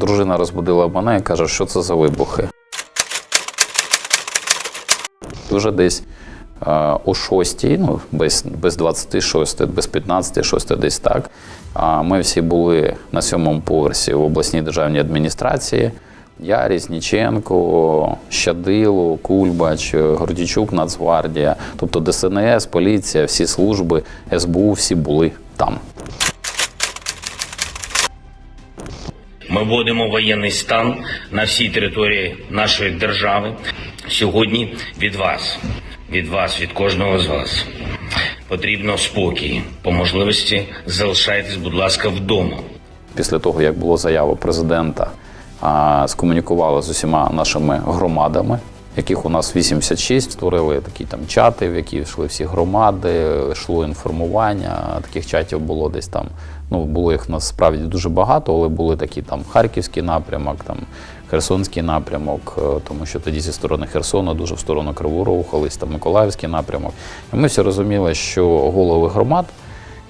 дружина розбудила мене і каже, що це за вибухи. Вже десь е, о 6, ну, без, без 26, без 15, 6, десь так. А ми всі були на сьомому поверсі в обласній державній адміністрації. Я, Різніченко, Щадило, Кульбач, Гордічук, Нацгвардія, тобто ДСНС, поліція, всі служби, СБУ, всі були там. Ми вводимо воєнний стан на всій території нашої держави. Сьогодні від вас, від вас, від кожного з вас потрібно спокій. По можливості залишайтесь, будь ласка, вдома. після того, як було заява президента, скомунікували з усіма нашими громадами, яких у нас 86, створили такі там чати, в які йшли всі громади, йшло інформування. Таких чатів було десь там. Ну, було їх насправді дуже багато, але були такі там Харківський напрямок, там Херсонський напрямок, е, тому що тоді зі сторони Херсона дуже в сторону Кривого Рогу рухались, там Миколаївський напрямок. І ми всі розуміли, що голови громад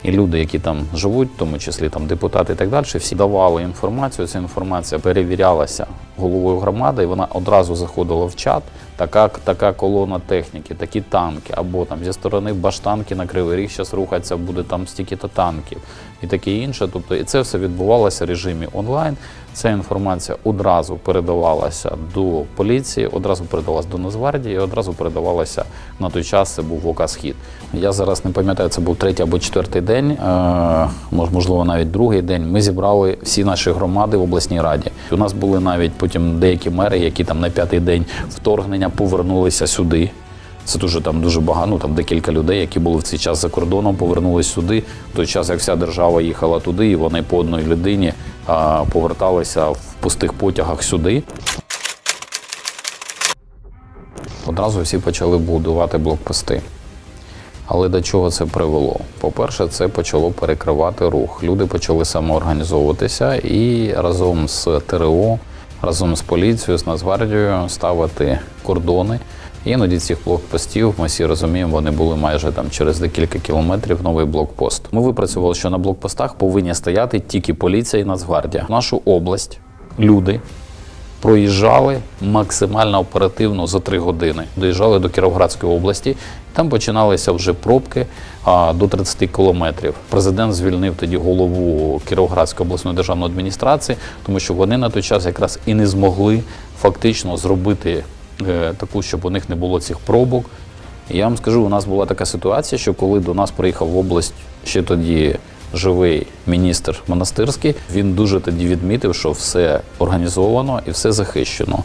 і люди, які там живуть, в тому числі там депутати і так далі, всі давали інформацію. Ця інформація перевірялася головою громади, і вона одразу заходила в чат. Така, така колона техніки, такі танки, або там зі сторони баштанки на Кривий Ріг зараз рухаться, буде там стільки-то танків і таке інше. Тобто, і це все відбувалося в режимі онлайн. Ця інформація одразу передавалася до поліції, одразу передавалася до Нацгвардії, одразу передавалася на той час. Це був ВОКА Схід. Я зараз не пам'ятаю, це був третій або четвертий день, е, можливо, навіть другий день. Ми зібрали всі наші громади в обласній раді. У нас були навіть потім деякі мери, які там на п'ятий день вторгнення повернулися сюди. Це дуже там дуже багато, ну там декілька людей, які були в цей час за кордоном, повернулись сюди. В той час, як вся держава їхала туди, і вони по одній людині а, поверталися в пустих потягах сюди. Одразу всі почали будувати блокпости. Але до чого це привело? По-перше, це почало перекривати рух. Люди почали самоорганізовуватися і разом з ТРО, разом з поліцією, з Нацгвардією ставити кордони. Іноді цих блокпостів ми всі розуміємо, вони були майже там через декілька кілометрів новий блокпост. Ми випрацювали, що на блокпостах повинні стояти тільки поліція і Нацгвардія. Нашу область люди проїжджали максимально оперативно за три години. Доїжджали до Кіровоградської області. Там починалися вже пробки а, до 30 кілометрів. Президент звільнив тоді голову Кіровоградської обласної державної адміністрації, тому що вони на той час якраз і не змогли фактично зробити е, таку, щоб у них не було цих пробок. Я вам скажу, у нас була така ситуація, що коли до нас приїхав в область ще тоді живий міністр монастирський, він дуже тоді відмітив, що все організовано і все захищено.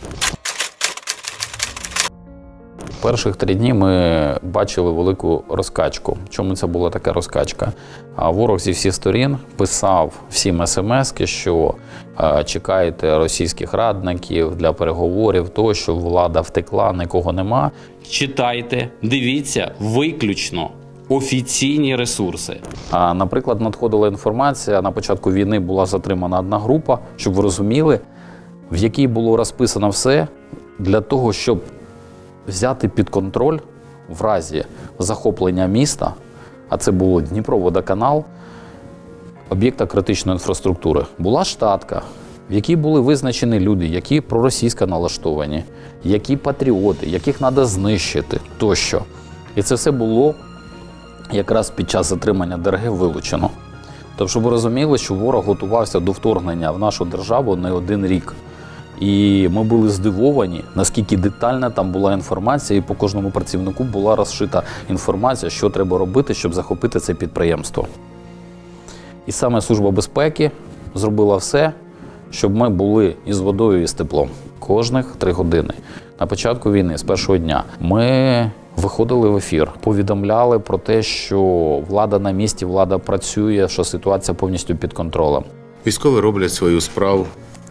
Перших три дні ми бачили велику розкачку. Чому це була така розкачка? Ворог зі всіх сторін писав всім смски, що е, чекайте російських радників для переговорів, то що влада втекла, нікого нема. Читайте, дивіться виключно офіційні ресурси. А, наприклад, надходила інформація на початку війни була затримана одна група, щоб ви розуміли, в якій було розписано все для того, щоб взяти під контроль в разі захоплення міста, а це було Дніпроводоканал, об'єкта критичної інфраструктури. Була штатка, в якій були визначені люди, які проросійсько налаштовані, які патріоти, яких треба знищити тощо. І це все було якраз під час затримання ДРГ вилучено. Тобто, щоб ви розуміли, що ворог готувався до вторгнення в нашу державу не один рік. І ми були здивовані, наскільки детальна там була інформація, і по кожному працівнику була розшита інформація, що треба робити, щоб захопити це підприємство. І саме Служба безпеки зробила все, щоб ми були із водою і з теплом кожних три години. На початку війни, з першого дня, ми виходили в ефір, повідомляли про те, що влада на місці, влада працює, що ситуація повністю під контролем. Військові роблять свою справу.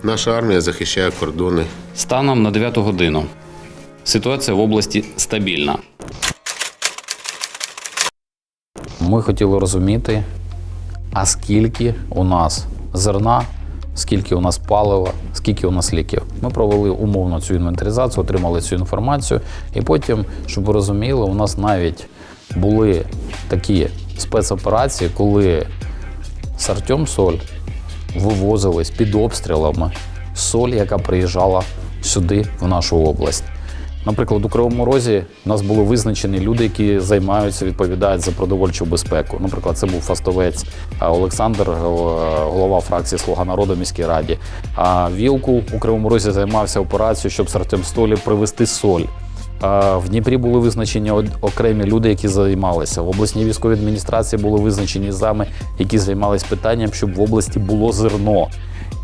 Наша армія захищає кордони. Станом на 9 годину ситуація в області стабільна. Ми хотіли розуміти, а скільки у нас зерна, скільки у нас палива, скільки у нас ліків. Ми провели умовно цю інвентаризацію, отримали цю інформацію. І потім, щоб ви розуміли, у нас навіть були такі спецоперації, коли з Артем Соль вивозились під обстрілами соль, яка приїжджала сюди, в нашу область. Наприклад, у Кривому Розі у нас були визначені люди, які займаються, відповідають за продовольчу безпеку. Наприклад, це був фастовець Олександр, е, голова фракції Слуга народу міській раді. А Вілку у Кривому Розі займався операцією, щоб з Артемстолі привезти соль. В Дніпрі були визначені окремі люди, які займалися. В обласній військовій адміністрації були визначені зами, які займалися питанням, щоб в області було зерно.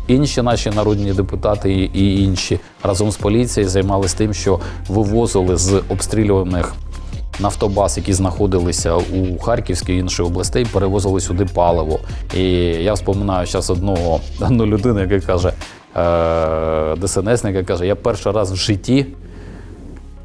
Інші наші народні депутати і- інші разом з поліцією займалися тим, що вивозили з обстрілюваних нафтобаз, які знаходилися у Харківській і інших областей, перевозили сюди паливо. І я вспоминаю зараз одного одну людину, яка каже, е, ДСНСник, яка каже, я перший раз в житті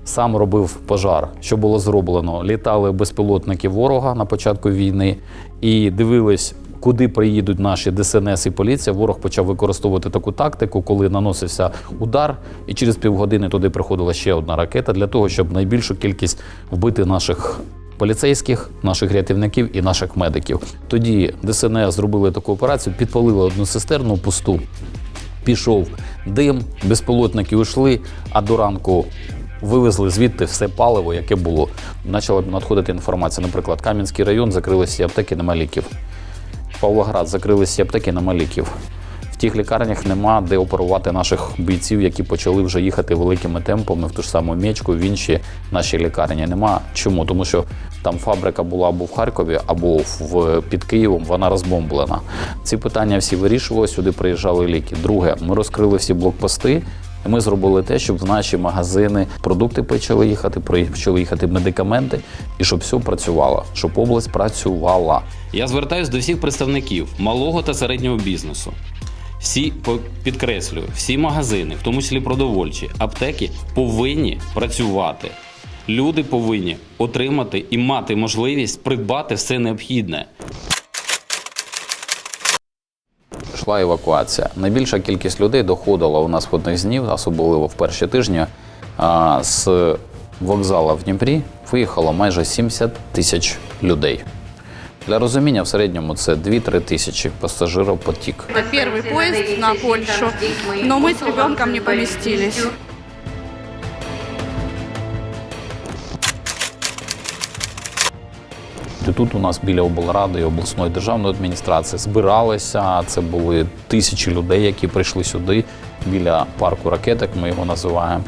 сам робив пожар. Що було зроблено? Літали безпілотники ворога на початку війни і дивились, куди приїдуть наші ДСНС і поліція. Ворог почав використовувати таку тактику, коли наносився удар, і через півгодини туди приходила ще одна ракета для того, щоб найбільшу кількість вбити наших. Поліцейських, наших рятівників і наших медиків. Тоді ДСНС зробили таку операцію, підпалили одну цистерну пусту, пішов дим, безпілотники йшли, а до ранку вивезли звідти все паливо, яке було. Почала надходити інформація. Наприклад, Кам'янський район закрили всі аптеки, нема ліків. Павлоград закрили всі аптеки, нема ліків. В тих лікарнях нема де оперувати наших бійців, які почали вже їхати великими темпами в ту ж саму мечку, в інші наші лікарні. Нема чому, тому що там фабрика була або в Харкові, або в під Києвом. Вона розбомблена. Ці питання всі вирішували. Сюди приїжджали ліки. Друге, ми розкрили всі блокпости. Ми зробили те, щоб в наші магазини продукти почали їхати, почали їхати медикаменти, і щоб все працювало, щоб область працювала. Я звертаюся до всіх представників малого та середнього бізнесу. Всі підкреслюю, всі магазини, в тому числі продовольчі, аптеки, повинні працювати. Люди повинні отримати і мати можливість придбати все необхідне Йшла евакуація. Найбільша кількість людей доходила у нас в одних з днів, особливо в перші тижні. а, З вокзала в Дніпрі виїхало майже 70 тисяч людей. Для розуміння, в середньому це 2-3 тисячі пасажирів потік. Это первый поезд на Польшу, но мы с ребенком не поместились. Тут у нас біля облради і обласної державної адміністрації збиралися. Це були тисячі людей, які прийшли сюди біля парку ракеток. Ми його називаємо.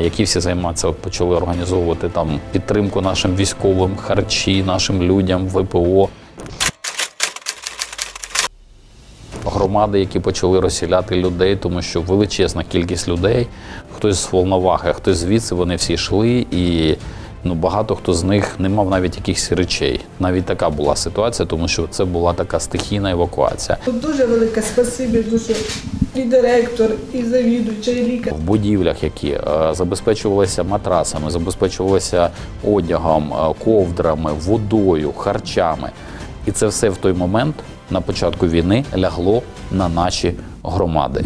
Які всі займатися, почали організовувати там підтримку нашим військовим, харчі, нашим людям, ВПО. Громади, які почали розсіляти людей, тому що величезна кількість людей, хтось з Волновахи, хтось звідси, вони всі йшли, і ну, багато хто з них не мав навіть якихось речей. Навіть така була ситуація, тому що це була така стихійна евакуація. Тут дуже велике спасибі, дуже і директор, і завідуюча, і лікар. В будівлях, які е, забезпечувалися матрасами, забезпечувалися одягом, е, ковдрами, водою, харчами. І це все в той момент на початку війни лягло на наші громади.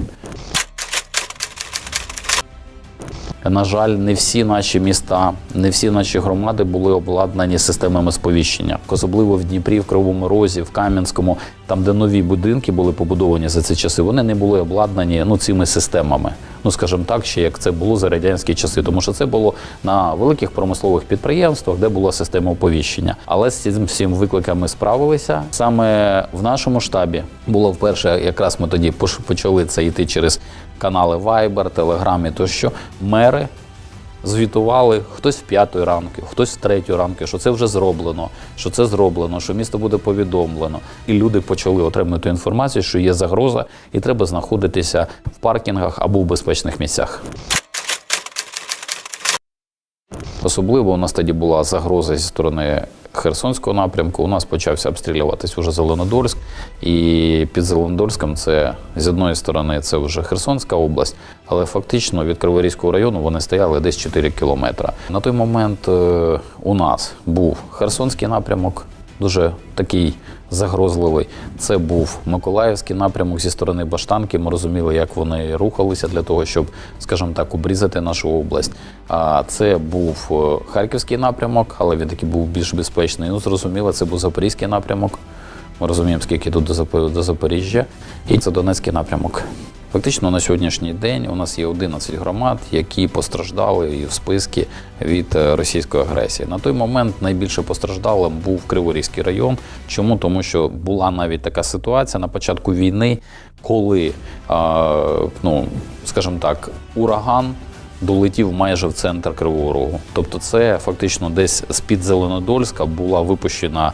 На жаль, не всі наші міста, не всі наші громади були обладнані системами сповіщення. Особливо в Дніпрі, в Кривому Розі, в Кам'янському, там, де нові будинки були побудовані за ці часи, вони не були обладнані ну, цими системами. Ну, скажімо так, ще як це було за радянські часи, тому що це було на великих промислових підприємствах, де була система оповіщення. Але з цим всім викликом ми справилися. Саме в нашому штабі було вперше, якраз ми тоді почали це йти через канали Viber, Telegram і тощо. Мери звітували хтось в п'ятої ранки, хтось в третьої ранки, що це вже зроблено, що це зроблено, що місто буде повідомлено. І люди почали отримати інформацію, що є загроза, і треба знаходитися в паркінгах або в безпечних місцях. Особливо у нас тоді була загроза зі сторони Херсонського напрямку. У нас почався обстрілюватись уже Зеленодольськ, і під Зеленодольськом це з одної сторони це вже Херсонська область, але фактично від Криворізького району вони стояли десь 4 кілометри. На той момент е, у нас був Херсонський напрямок, дуже такий загрозливий. Це був Миколаївський напрямок зі сторони Баштанки. Ми розуміли, як вони рухалися для того, щоб, скажімо так, обрізати нашу область. А це був е, Харківський напрямок, але він такий був більш безпечний. Ну, зрозуміло, це був Запорізький напрямок. Ми розуміємо, скільки тут до Запоріжжя, і це Донецький напрямок. Фактично на сьогоднішній день у нас є 11 громад, які постраждали і в списки від е, російської агресії. На той момент найбільше постраждалим був Криворізький район. Чому? Тому що була навіть така ситуація на початку війни, коли, а, ну скажімо так, ураган долетів майже в центр Кривого Рогу. Тобто, це фактично десь з-під Зеленодольська була випущена е,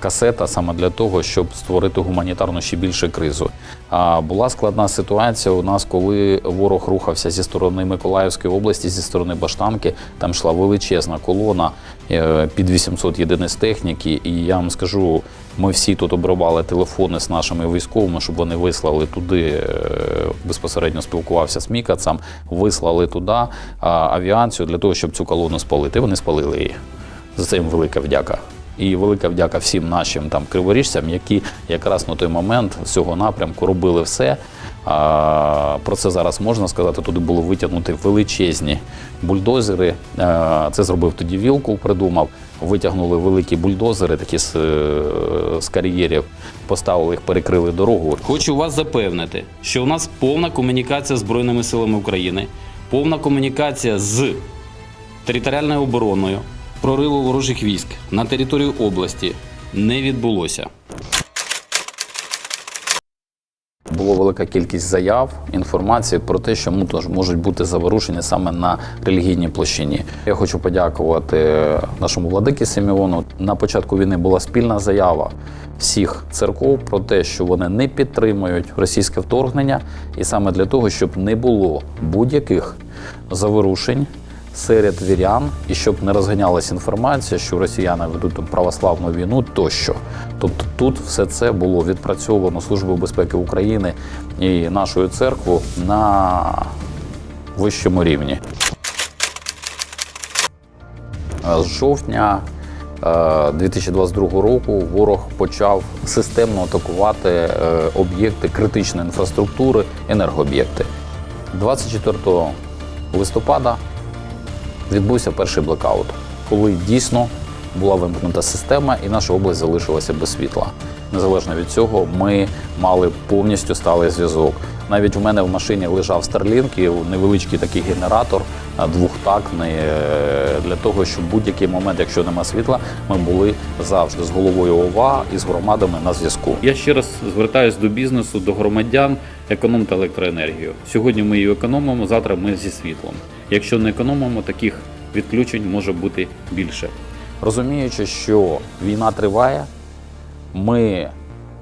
касета саме для того, щоб створити гуманітарну ще більше кризу. А була складна ситуація у нас, коли ворог рухався зі сторони Миколаївської області, зі сторони Баштанки. Там йшла величезна колона е, під 800 єдиниць техніки. І я вам скажу, ми всі тут обривали телефони з нашими військовими, щоб вони вислали туди. е, Безпосередньо спілкувався з Мікацем, вислали туди авіацію для того, щоб цю колону спалити. Вони спалили її. За це їм велика вдяка. І велика вдяка всім нашим там криворіжцям, які якраз на той момент з цього напрямку робили все. Про це зараз можна сказати. Туди було витягнути величезні бульдозери. А, це зробив тоді Вілкул, придумав. Витягнули великі бульдозери, такі з, е, з кар'єрів, поставили їх, перекрили дорогу. Хочу вас запевнити, що у нас повна комунікація з Збройними силами України, повна комунікація з територіальною обороною, прориву ворожих військ на територію області не відбулося. Була велика кількість заяв, інформації про те, що можуть бути заворушення саме на релігійній площині. Я хочу подякувати нашому владикі Симеону. На початку війни була спільна заява всіх церков про те, що вони не підтримують російське вторгнення, і саме для того, щоб не було будь-яких заворушень. Серед вірян, і щоб не розганялася інформація, що росіяни ведуть православну війну тощо. Тобто тут все це було відпрацьовано Службою безпеки України і нашою церквою на вищому рівні. Е, З жовтня е, 2022 року ворог почав системно атакувати е, об'єкти критичної інфраструктури, енергооб'єкти. 24 листопада відбувся перший блекаут, коли дійсно була вимкнута система і наша область залишилася без світла. Незалежно від цього, ми мали повністю сталий зв'язок. Навіть у мене в машині лежав Starlink і невеличкий такий генератор двохтактний е, для того, щоб в будь-який момент, якщо нема світла, ми були завжди з головою ОВА і з громадами на зв'язку. Я ще раз звертаюся до бізнесу, до громадян, економте електроенергію. Сьогодні ми її економимо, завтра ми зі світлом. Якщо не економимо, таких відключень може бути більше. Розуміючи, що війна триває, ми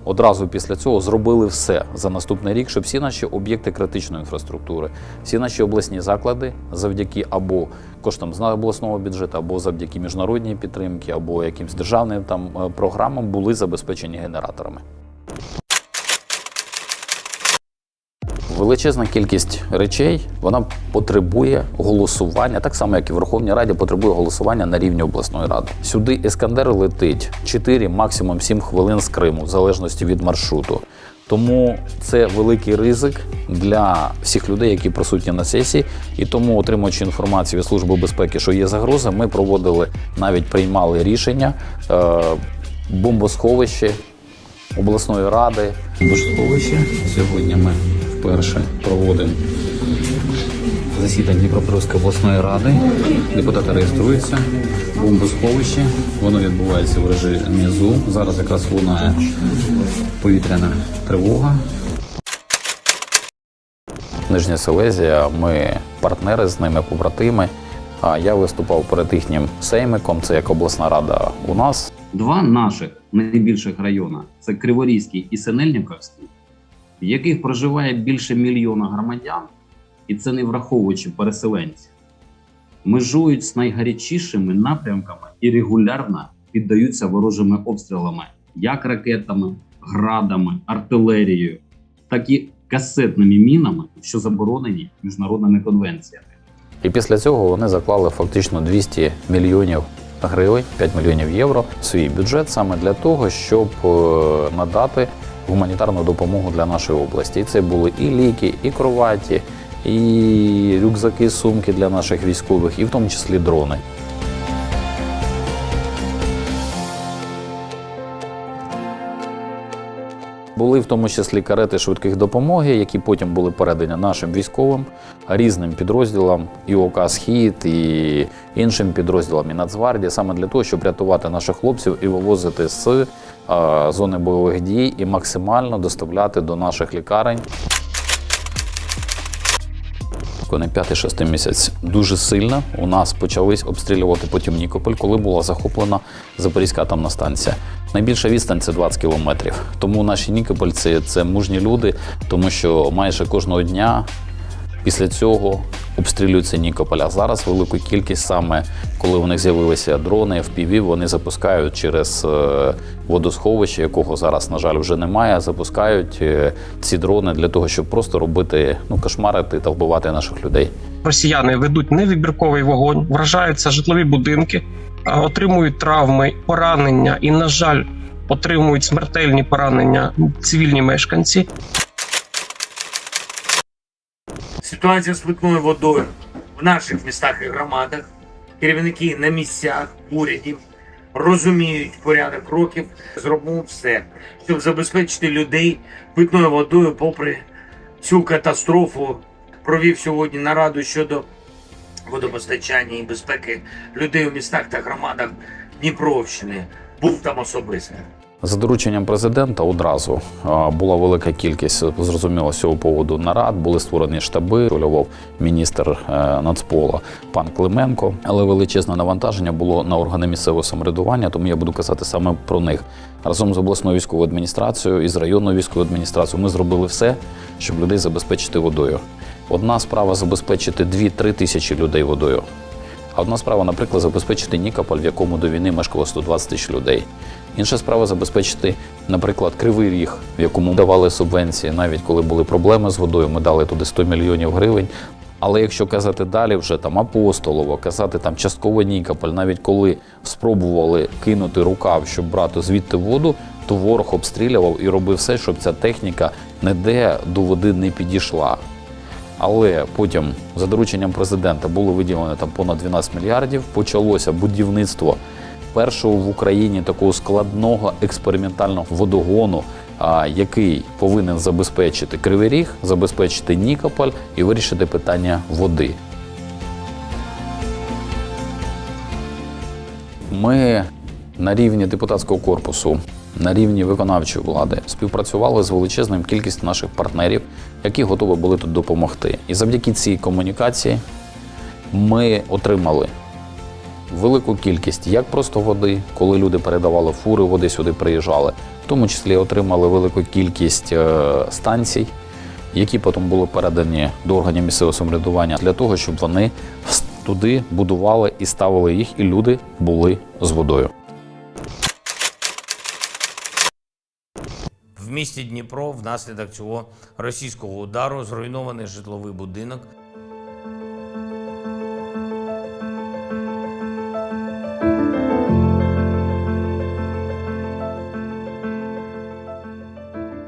одразу після цього зробили все за наступний рік, щоб всі наші об'єкти критичної інфраструктури, всі наші обласні заклади завдяки або коштам з обласного бюджету, або завдяки міжнародній підтримці, або якимсь державним там е, програмам були забезпечені генераторами. Величезна кількість речей вона потребує голосування, так само як і Верховній Раді потребує голосування на рівні обласної ради. Сюди Іскандер летить 4, максимум 7 хвилин з Криму, в залежності від маршруту. Тому це великий ризик для всіх людей, які присутні на сесії. І тому, отримуючи інформацію від Служби безпеки, що є загроза, ми проводили навіть приймали рішення е, бомбосховище обласної ради. Божсховище. Сьогодні ми вперше проводимо засідання Дніпропетровської обласної ради. Депутати реєструються. Бомбосховище. Воно відбувається в режимі ЗУ. Зараз якраз лунає повітряна тривога. Нижня Силезія, ми партнери з ними, побратими. А я виступав перед їхнім сеймиком, це як обласна рада у нас. Два наших найбільших райони це Криворізький і Синельниковський, в яких проживає більше мільйона громадян, і це не враховуючи переселенців, межують з найгарячішими напрямками і регулярно піддаються ворожими обстрілами, як ракетами, градами, артилерією, так і касетними мінами, що заборонені міжнародними конвенціями. І після цього вони заклали фактично 200 мільйонів гривень, 5 мільйонів євро в свій бюджет саме для того, щоб е, надати гуманітарну допомогу для нашої області. Це були і ліки, і кроваті, і рюкзаки, сумки для наших військових, і в тому числі дрони. Були в тому числі карети швидких допомоги, які потім були передані нашим військовим, різним підрозділам, і ОК Схід, і іншим підрозділам, і Нацгвардії, саме для того, щоб рятувати наших хлопців і вивозити з е, зони бойових дій і максимально доставляти до наших лікарень. П'ятий шостий місяць дуже сильно у нас почались обстрілювати потім Нікополь, коли була захоплена Запорізька атомна станція. Найбільша відстань це 20 кілометрів. Тому наші Нікопольці це мужні люди, тому що майже кожного дня після цього обстрілюється Нікополь. А зараз велику кількість саме коли у них з'явилися дрони, FPV, вони запускають через е, водосховище, якого зараз, на жаль, вже немає. Запускають е, ці дрони для того, щоб просто робити ну кошмарити та вбивати наших людей. росіяни ведуть невибірковий вогонь, вражаються житлові будинки, отримують травми, поранення і, на жаль, отримують смертельні поранення цивільні мешканці. Ситуація з питною водою в наших містах і громадах. Керівники на місцях урядів розуміють порядок кроків. Зробимо все, щоб забезпечити людей питною водою, попри цю катастрофу. Провів сьогодні нараду щодо водопостачання і безпеки людей у містах та громадах Дніпровщини. Був там особисто. За дорученням президента одразу була велика кількість зрозуміло з цього поводу нарад. Були створені штаби. Рольовав міністр е, нацпола пан Клименко. Але величезне навантаження було на органи місцевого самоврядування, тому я буду казати саме про них. Разом з обласною військовою адміністрацією і з районною військовою адміністрацією ми зробили все, щоб людей забезпечити водою. Одна справа забезпечити 2-3 тисячі людей водою. А одна справа, наприклад, забезпечити Нікополь, в якому до війни мешкало 120 тисяч людей. Інша справа забезпечити, наприклад, Кривий Ріг, в якому давали субвенції, навіть коли були проблеми з водою, ми дали туди 100 мільйонів гривень. Але якщо казати далі, вже там Апостолово, казати там частково Нікополь, навіть коли спробували кинути рукав, щоб брати звідти воду, то ворог обстрілював і робив все, щоб ця техніка ніде до води не підійшла. Але потім, за дорученням президента, було виділено там понад 12 мільярдів. Почалося будівництво першого в Україні такого складного експериментального водогону, який повинен забезпечити Кривий Ріг, забезпечити Нікополь і вирішити питання води. Ми на рівні депутатського корпусу, на рівні виконавчої влади співпрацювали з величезною кількістю наших партнерів, які готові були тут допомогти. І завдяки цій комунікації ми отримали велику кількість як просто води, коли люди передавали фури води сюди приїжджали, в тому числі отримали велику кількість е, станцій, які потім були передані до органів місцевого самоврядування для того, щоб вони туди будували і ставили їх, і люди були з водою. В місті Дніпро внаслідок цього російського удару зруйнований житловий будинок.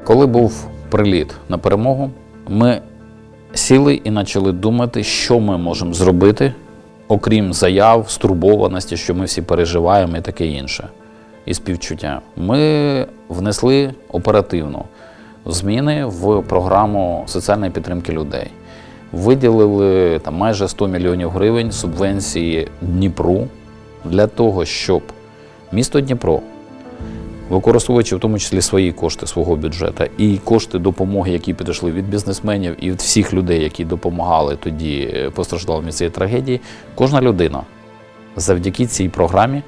Коли був приліт на перемогу, ми сіли і почали думати, що ми можемо зробити, окрім заяв, стурбованості, що ми всі переживаємо і таке інше. І співчуття. Ми внесли оперативно зміни в програму соціальної підтримки людей. Виділили там майже 100 мільйонів гривень субвенції Дніпру для того, щоб місто Дніпро використовуючи в тому числі свої кошти свого бюджету і кошти допомоги, які підійшли від бізнесменів і від всіх людей, які допомагали тоді е, постраждалим від цієї трагедії, кожна людина завдяки цій програмі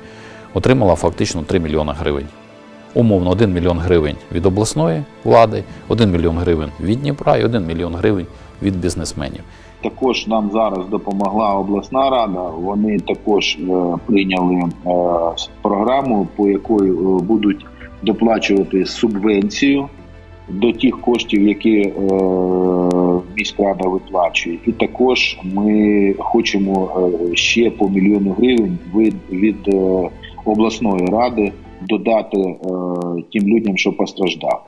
отримала фактично 3 мільйони гривень. Умовно, 1 мільйон гривень від обласної влади, 1 мільйон гривень від Дніпра і 1 мільйон гривень від бізнесменів. Також нам зараз допомогла обласна рада. Вони також е, прийняли е, програму, по якої е, будуть доплачувати субвенцію до тих коштів, які е, міськрада виплачує. І також ми хочемо е, ще по мільйону гривень від, від е, обласної ради додати е, тим людям, що постраждали.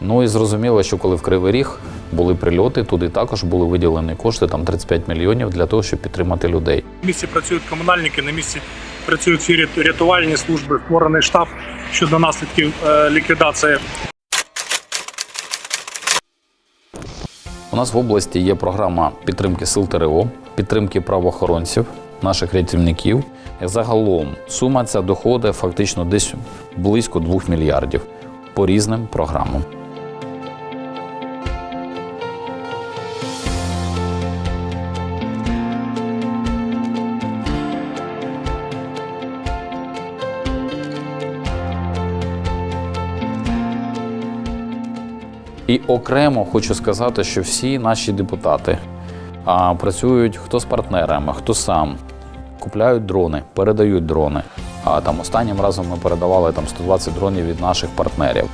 Ну і зрозуміло, що коли в Кривий Ріг були прильоти, туди також були виділені кошти, там 35 мільйонів для того, щоб підтримати людей. На місці працюють комунальники, на місці працюють всі рятувальні служби, створений штаб щодо наслідків е, ліквідації. У нас в області є програма підтримки сил ТРО, підтримки правоохоронців, наших рятівників. Загалом сума ця доходить фактично десь близько 2 мільярдів по різним програмам. І окремо хочу сказати, що всі наші депутати а, працюють хто з партнерами, хто сам, купляють дрони, передають дрони. А там останнім разом ми передавали там 120 дронів від наших партнерів.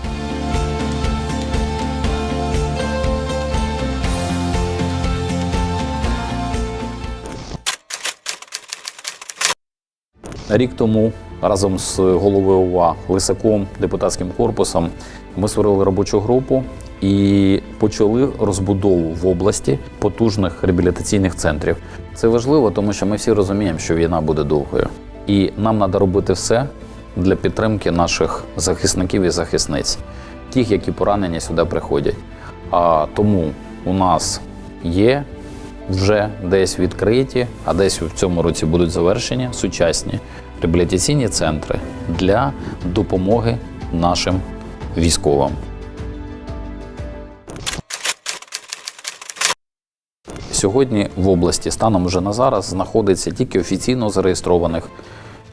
Рік тому разом з головою ОВА Лисаком, депутатським корпусом, ми створили робочу групу і почали розбудову в області потужних реабілітаційних центрів. Це важливо, тому що ми всі розуміємо, що війна буде довгою, і нам треба робити все для підтримки наших захисників і захисниць, тих, які поранені сюди приходять. А тому у нас є вже десь відкриті, а десь в цьому році будуть завершені сучасні реабілітаційні центри для допомоги нашим військовим. Сьогодні в області станом вже на зараз знаходиться тільки офіційно зареєстрованих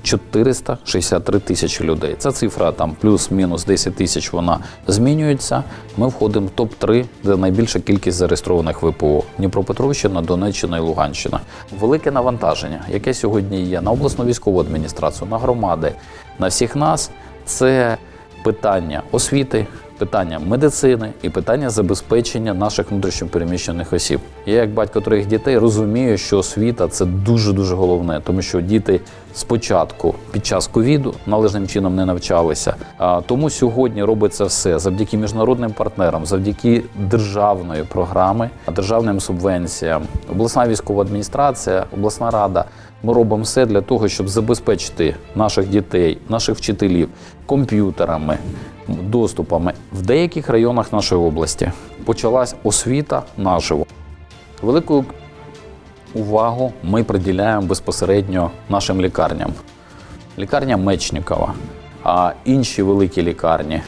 463 тисячі людей. Ця цифра там плюс-мінус 10 тисяч. Вона змінюється. Ми входимо в топ-3, де найбільша кількість зареєстрованих ВПО: Дніпропетровщина, Донеччина і Луганщина. Велике навантаження, яке сьогодні є на обласну військову адміністрацію, на громади, на всіх нас. Це питання освіти, питання медицини і питання забезпечення наших внутрішньопереміщених осіб. Я, як батько трьох дітей, розумію, що освіта це дуже дуже головне, тому що діти спочатку під час ковіду належним чином не навчалися. А тому сьогодні робиться все завдяки міжнародним партнерам, завдяки державної програми, державним субвенціям, обласна військова адміністрація, обласна рада. Ми робимо все для того, щоб забезпечити наших дітей, наших вчителів комп'ютерами, доступами. В деяких районах нашої області почалась освіта наживо. Велику увагу ми приділяємо безпосередньо нашим лікарням. Лікарня Мечникова, а інші великі лікарні.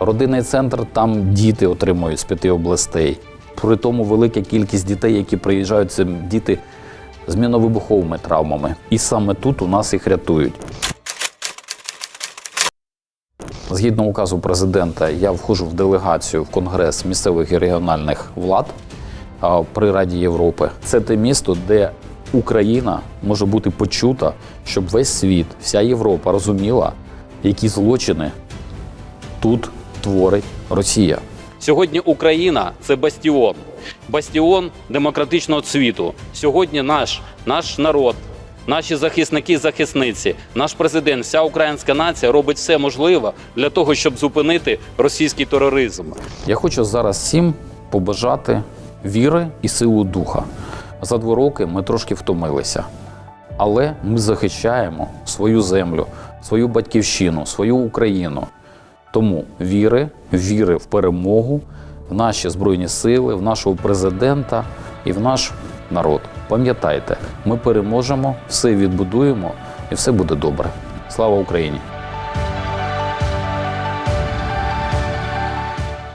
Родинний центр там діти отримують з п'яти областей. При тому велика кількість дітей, які приїжджають, це діти з міновибуховими травмами. І саме тут у нас їх рятують. Згідно указу президента, я входжу в делегацію в Конгрес місцевих і регіональних влад при Раді Європи. Це те місто, де Україна може бути почута, щоб весь світ, вся Європа розуміла, які злочини тут творить Росія. Сьогодні Україна це бастіон, бастіон демократичного світу. Сьогодні наш, наш народ, наші захисники, захисниці, наш президент, вся українська нація робить все можливе для того, щоб зупинити російський тероризм. Я хочу зараз всім побажати віри і силу духа. За два роки ми трошки втомилися, але ми захищаємо свою землю, свою батьківщину, свою Україну. Тому віри, віри в перемогу, наші збройні сили, в нашого президента і в наш народ. Пам'ятайте, ми переможемо, все відбудуємо і все буде добре. Слава Україні!